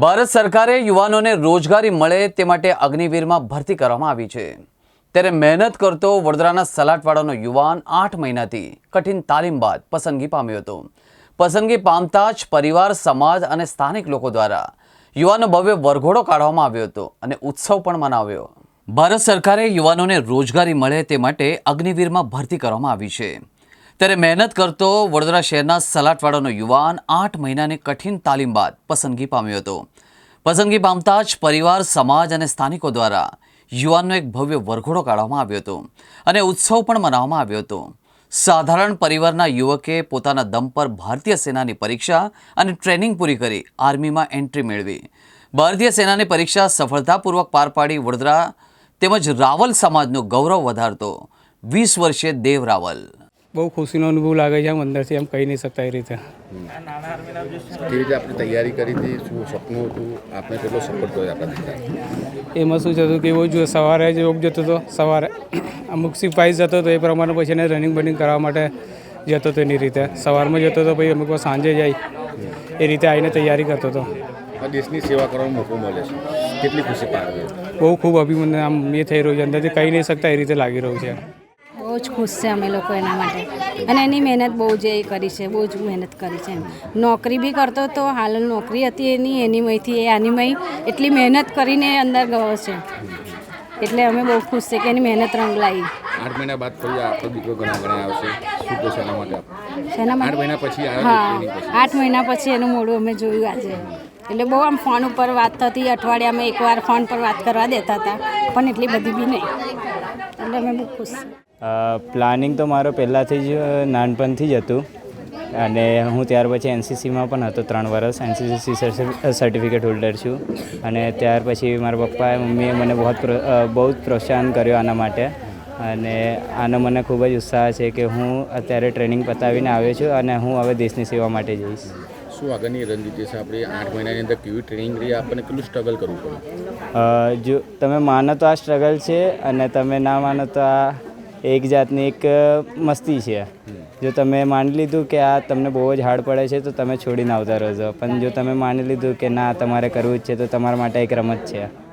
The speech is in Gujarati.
ભારત સરકારે યુવાનોને રોજગારી મળે તે માટે અગ્નિવીરમાં ભરતી કરવામાં આવી છે. ત્યારે મહેનત કરતો વડોદરાના સલાટવાડાનો યુવાન આઠ મહિનાથી કઠિન તાલીમ બાદ પસંદગી પામ્યો હતો. પસંદગી પામતા જ પરિવાર, સમાજ અને સ્થાનિક લોકો દ્વારા યુવાનો ભવ્ય વરઘોડો કાઢવામાં આવ્યો હતો અને ઉત્સવ પણ મનાવ્યો. ભારત સરકારે યુવાનોને રોજગારી મળે તે માટે અગ્નિવીરમાં ભરતી કરવામાં આવી છે. ત્યારે મહેનત કરતો વડોદરા શહેરના સલાટવાડાનો યુવાન આઠ મહિનાની કઠિન તાલીમ બાદ પસંદગી પામ્યો હતો. પસંદગી પામતા જ પરિવાર, સમાજ અને સ્થાનિકો દ્વારા યુવાનનો એક ભવ્ય વરઘોડો કાઢવામાં આવ્યો હતો અને ઉત્સવ પણ મનાવવામાં આવ્યો હતો. સાધારણ પરિવારના યુવકે પોતાના દમ પર ભારતીય સેનાની પરીક્ષા અને ટ્રેનિંગ પૂરી કરી આર્મીમાં એન્ટ્રી મેળવી. ભારતીય સેનાની પરીક્ષા સફળતાપૂર્વક પાર પાડી વડોદરા તેમજ રાવલ સમાજનું ગૌરવ વધારતો વીસ વર્ષે દેવ રાવલ. બહુ ખુશીનો અનુભવ લાગે છે આમ અંદરથી એમ કહી નહીં શકતા એ રીતે. કેવી રીતે આપણે તૈયારી કરી હતી? શું સપનું હતું? આપણે કેટલો સપોર્ટ કર્યો આપણા એમાં શું થતું કે એવું જો સવારે જ યોગ જતો હતો. સવારે અમુક સિપાઈ જતો હતો એ પ્રમાણે પછી એને રનિંગ બનિંગ કરવા માટે જતો હતો એની રીતે. સવારમાં જતો હતો પછી અમુક વાર સાંજે જાય એ રીતે આવીને તૈયારી કરતો હતો. દેશની સેવા કરવાનો મોકો મળે છે. કેટલી ખુશી પાડે બહુ ખૂબ અભિમન આમ એ થઈ રહ્યું છે. અંદરથી કહી નહીં શકતા એ રીતે લાગી રહ્યું છે. બહુ જ ખુશ છે અમે લોકો એના માટે. અને એની મહેનત બહુ જ એ કરી છે બહુ જ મહેનત કરી છે એમ. નોકરી બી કરતો તો હાલ નોકરી હતી એની એની મયથી એ આની મય એટલી મહેનત કરીને અંદર ગયો છે. એટલે અમે બહુ ખુશ છે કે એની મહેનત રંગ લાવી. આઠ મહિના બાદ ફરી આપણો દીકરો ઘણા ઘણા આવશે. શું કહેશો એના માટે શેના આઠ મહિના પછી હા આઠ મહિના પછી એનું મોડું અમે જોયું આજે. એટલે બહુ આમ ફોન ઉપર વાત થતી અઠવાડિયામાં એકવાર ફોન પર વાત કરવા દેતા હતા પણ એટલી બધી બી નહીં. એટલે અમે બહુ ખુશ છીએ પ્લાનિંગ તો મારો પહેલાંથી જ નાનપણથી જ હતું. અને હું ત્યાર પછી એનસીસીમાં પણ હતો ત્રણ વર્ષ એનસીસી સર્ટિફિકેટ હોલ્ડર છું. અને ત્યાર પછી મારા પપ્પાએ મમ્મીએ મને બહુ બહુ જ પ્રોત્સાહન કર્યો આના માટે. અને આનો મને ખૂબ જ ઉત્સાહ છે કે હું અત્યારે ટ્રેનિંગ પતાવીને આવ્યો છું અને હું હવે દેશની સેવા માટે જઈશ. શું આગળની રણનીતિ છે? આપણી આઠ મહિનાની અંદર કેવી ટ્રેનિંગ રહી? આપણને કેટલું સ્ટ્રગલ કરવું પડે? જો તમે માનો તો આ સ્ટ્રગલ છે અને તમે ના માનો તો આ એક જાતની એક મસ્તી છે. જો તમે માની લીધું કે આ તમને બહુ જ હાર્ડ પડે છે તો તમે છોડીને આવતા રહેજો. પણ જો તમે માની લીધું કે ના તમારે કરવું જ છે તો તમારા માટે એક રમત છે.